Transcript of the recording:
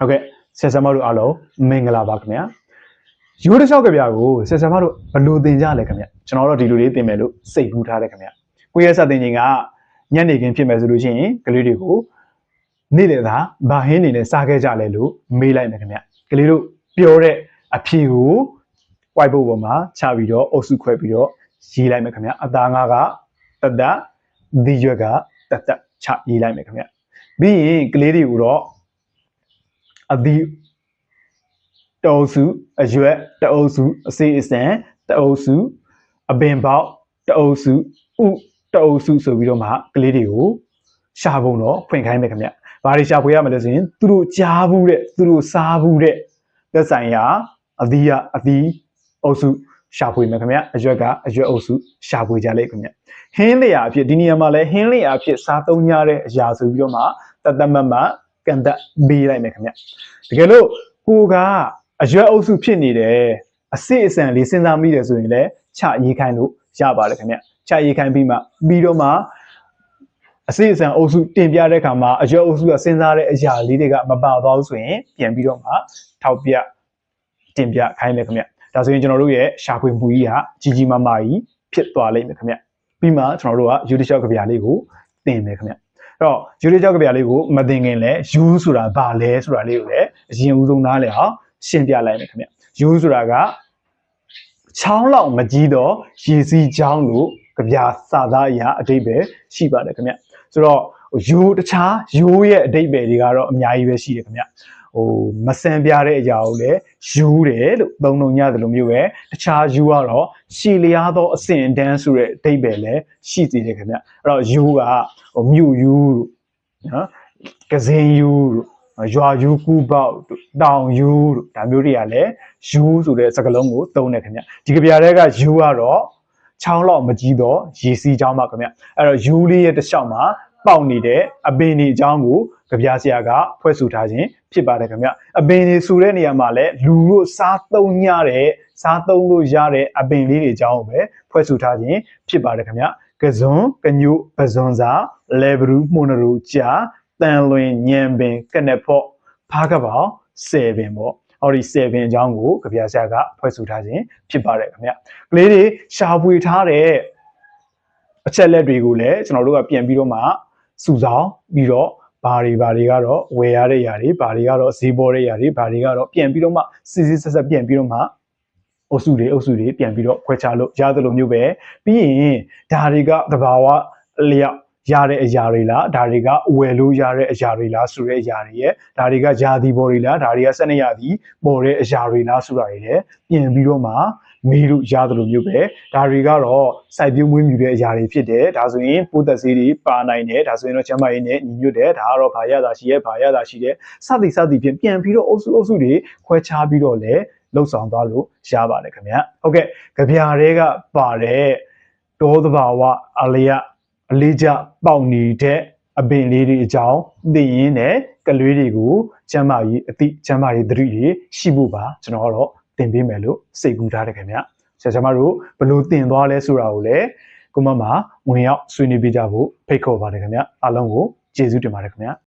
ဟုတ်ကဲ့ဆက်ဆံမတို့အားလုံးမင်္ဂလာပါခင်ဗျာရိုးတစ်လျှောက်ကဗျာကိုဆက်ဆံမတို့ဘယ်လို့သင်ကြလဲခင်ဗျာကျွန်တော်တို့ဒီလိုလေးသင်မယ်လို့စိတ်ကူးထားတယ်ခင်ဗျာကိုယ့်ရဲ့စတင်ချိန်ကညနေခင်းဖြစ်မယ်ဆိုလို့ရှိရင်ကလေးတွေကိုနေ့လည်သာဘာဟင်းနေနဲ့စားခဲ့ကြလဲလို့မေးလိုက်မယ်ခင်ဗျာကလေးတို့ပြောတဲ့အဖြေကို white board ပေါ်မှာချပြီးတော့အုပ်စုခွဲပြီးတော့ရေးလိုက်မယ်ခင်ဗျာအသားငါးကတတ်တတ်ဒီရွက်ကတတ်တတ်ချရေးလိုက်မယ်ခင်ဗျာပြီးရင်ကလေးတွေကိုတော့ အဒီတအုပ်စုအရွက်တအုပ်စုအစေးအစံတအုပ်စုအပင်ပေါက်တအုပ်စုဥတအုပ်စုဆိုပြီးတော့မှကလေးတွေကိုရှာပုံတော့ဖွင့်ခိုင်းမယ်ခင်ဗျ။ဘာတွေရှာဖွေရမလဲဆိုရင်သူတို့ကြားဘူးတဲ့သူတို့စားဘူးတဲ့သက်ဆိုင်ရာအသီးရအသီးအုပ်စုရှာဖွေမယ်ခင်ဗျ။အရွက်ကအရွက်အုပ်စုရှာဖွေကြလိမ့်ခင်ဗျ။ဟင်းလျာအဖြစ်ဒီနေရာမှာလဲဟင်းလျာအဖြစ်စားသုံးကြတဲ့အရာဆိုပြီးတော့မှတတ်တတ်မတ်မတ် ကန်တက်ပေးလိုက်မယ်ခင်ဗျ။တကယ်လို့ကိုကအရွက်အုပ်စုဖြစ်နေတယ်အစစ်အစံလေးစဉ်းစားမိတယ်ဆိုရင်လည်းချရေးခိုင်းလို့ရပါတယ်ခင်ဗျချရေးခိုင်းပြီးမှပြီးတော့မှအစစ်အစံအုပ်စုတင်ပြတဲ့အခါမှာအရွက်အုပ်စုကစဉ်းစားတဲ့အရာလေးတွေကမပါသွားဘူးဆိုရင်ပြန်ပြီးတော့မှထောက်ပြတင်ပြခိုင်းမယ်ခင်ဗျဒါဆိုရင်ကျွန်တော်တို့ရဲ့ရှာဖွေမှုကြီးကကြီးကြီးမားမားကြီးဖြစ်သွားလိမ့်မယ်ခင်ဗျပြီးမှကျွန်တော်တို့ကယူတီရှော့ကဗျာလေးကိုသင်မယ်ခင်ဗျအဲ့ တော့ယူတီရှော့ကဗျာလေးကိုမသင်ခင်လဲယူဆိုတာဘာလဲဆိုတာလေးကိုလည်းအရင်ဦးဆုံးနားလည်အောင်ရှင်းပြလိုက်မယ်ခင်ဗျယူဆိုတာကချောင်းလောက်မကြီးတော့ရေစီးချောင်းလို့ကြပြစာသားအရာအတိတ်ပဲရှိပါတယ်ခင်ဗျ ဆိုတော့ယူတခြားယူရဲ့အတိတ်ပဲတွေကတော့အများကြီးပဲရှိတယ်ခင်ဗျဟိုမစံပြတဲ့အရာကိုလည်းယူတယ်လို့သုံးလုံးညတယ်လို့မျိုးပဲတခြားယူကတော့ရှည်လျားသောအစဉ်တန်းဆိုတဲ့အတိတ်ပဲလည်းရှိသေးတယ်ခင်ဗျအဲ့တော့ယူကဟိုမြူယူလို့နော်ကစင်ယူလို့ရွာယူကူပေါက်တို့တောင်ယူတို့ဒါမျိုးတွေကလည်းယူဆိုတဲ့စကားလုံးကိုသုံးတယ်ခင်ဗျဒီကြပြတွေကယူကတော့ချောင်းလောက်မကြီးတော့ရေစီးချောင်းပါခင်ဗျအဲ့တော့ယူလေးရဲ့တစ်လျှောက်မှာ ပေါက်နေတဲ့အပင်ဒီအကြောင်းကိုကြပြဆရာကဖွဲ့ဆိုထားခြင်းဖြစ်ပါတယ်ခင်ဗျအပင်ဒီဆိုတဲ့နေရာမှာလည်းလူတို့စားသုံးရတဲ့စားသုံးလို့ရတဲ့အပင်လေးတွေအကြောင်းကိုပဲဖွဲ့ဆိုထားခြင်းဖြစ်ပါတယ်ခင်ဗျကစွန်ကညုပဇွန်စာလေဘရူမှုန်ရူကြာတန်လွင်ညံပင်ကနက်ဖို့ဖားကပောင်7ပင်ပေါ့အော်ဒီ7ပင်အကြောင်းကိုကြပြဆရာကဖွဲ့ဆိုထားခြင်းဖြစ်ပါတယ်ခင်ဗျကလေးတွေရှာဖွေထားတဲ့အချက်လက်တွေကိုလည်းကျွန်တော်တို့ကပြန်ပြီးတော့မှ စုဆောင်ပြီးတော့ဘာတွေဘာတွေကတော့ဝယ်ရတဲ့ຢာတွေဘာတွေကတော့ဈေးပေါ်တဲ့ຢာတွေဘာတွေကတော့ပြန်ပြီးတော့မှစစ်စစ်ဆက်ဆက်ပြန်ပြီးတော့မှအုပ်စုတွေအုပ်စုတွေပြန်ပြီးတော့ခွဲခြားလို့ရသလိုမျိုးပဲပြီးရင်ဒါတွေကသဘာဝအလျောက်ရတဲ့အရာတွေလားဒါတွေကဝယ်လို့ရတဲ့အရာတွေလားဆိုတဲ့အရာတွေရဲ့ဒါတွေကယာသီပေါ်တွေလားဒါတွေကဆက်နေရသည်ပေါ်တဲ့အရာတွေလားဆိုတာတွေလည်းပြင်ပြီးတော့မှ မေးလို့ရတယ်လို့မျိုးပဲဒါတွေကတော့စိုက်ပျိုးမွေးမြူတဲ့အရာတွေဖြစ်တယ်ဒါဆိုရင်ပိုးသက်ဆေးတွေပါနိုင်တယ်ဒါဆိုရင်တော့ကျန်းမာရေးနဲ့ညီညွတ်တယ်ဒါကတော့ဘာရတာရှိရဲ့ဘာရတာရှိတယ်စသည်စသည်ဖြင့်ပြန်ပြီးတော့အုပ်စုအုပ်စုတွေခွဲခြားပြီးတော့လည်းလှုပ်ဆောင်သွားလို့ရပါတယ်ခင်ဗျာဟုတ်ကဲ့ကြပြားတွေကပါတဲ့တောသဘာဝအလျက်အလေးကျပေါက်နေတဲ့အပင်လေးတွေအကြောင်းသိရင်းနဲ့ကလေးတွေကိုကျမ်းမာရေးအသိကျမ်းမာရေးသတိတွေရှိဖို့ပါကျွန်တော်ကတော့ သင်ပေးမယ်လို့စိတ်ကူးထားတယ်ခင်ဗျဆရာကျမတို့ဘယ်လိုသင်သွားလဲဆိုတာကိုလည်းကိုမမဝင်ရောက်ဆွေးနွေးပြကြဖို့ဖိတ်ခေါ်ပါတယ်ခင်ဗျအားလုံးကိုကျေးဇူးတင်ပါတယ်ခင်ဗျ